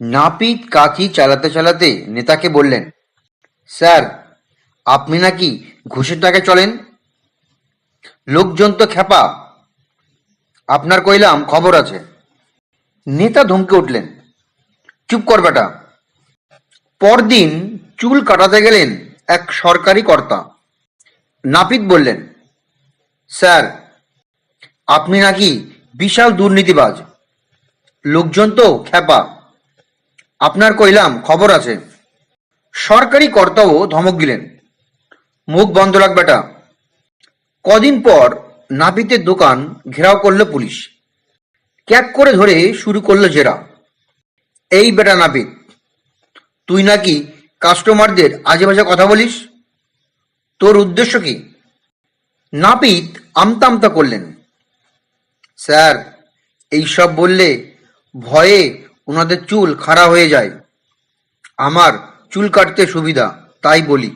নাপিত কাঁচি চালাতে চালাতে নেতাকে বললেন, স্যার, আপনি নাকি ঘুষের টাকা চলেন? লোকজন তো খেপা আপনার কইলাম খবর আছে। নেতা ধমকে উঠলেন, চুপ কর বেটা। পরদিন চুল কাটাতে গেলেন এক সরকারি কর্তা। নাপিত বললেন, স্যার, আপনি নাকি বিশাল দুর্নীতিবাজ। লোকজন তো খ্যাপা। আপনার কইলাম, খবর আছে। সরকারি কর্তাও ধমক দিলেন। মুখ বন্ধ রাখ বেটা। কদিন পর নাপিতের দোকান ঘেরাও করল পুলিশ। ক্যাক করে ধরে শুরু করল জেরা। এই বেটা নাপিত, তুই নাকি কাস্টমারদের আজে বাজে কথা বলিস? তোর উদ্দেশ্য কি? নাপিত আমতা আমতা করলেন। স্যার, এইসব বললে ভয়ে ওনাদের চুল খাড়া হয়ে যায়। আমার চুল কাটতে সুবিধা তাই বলি।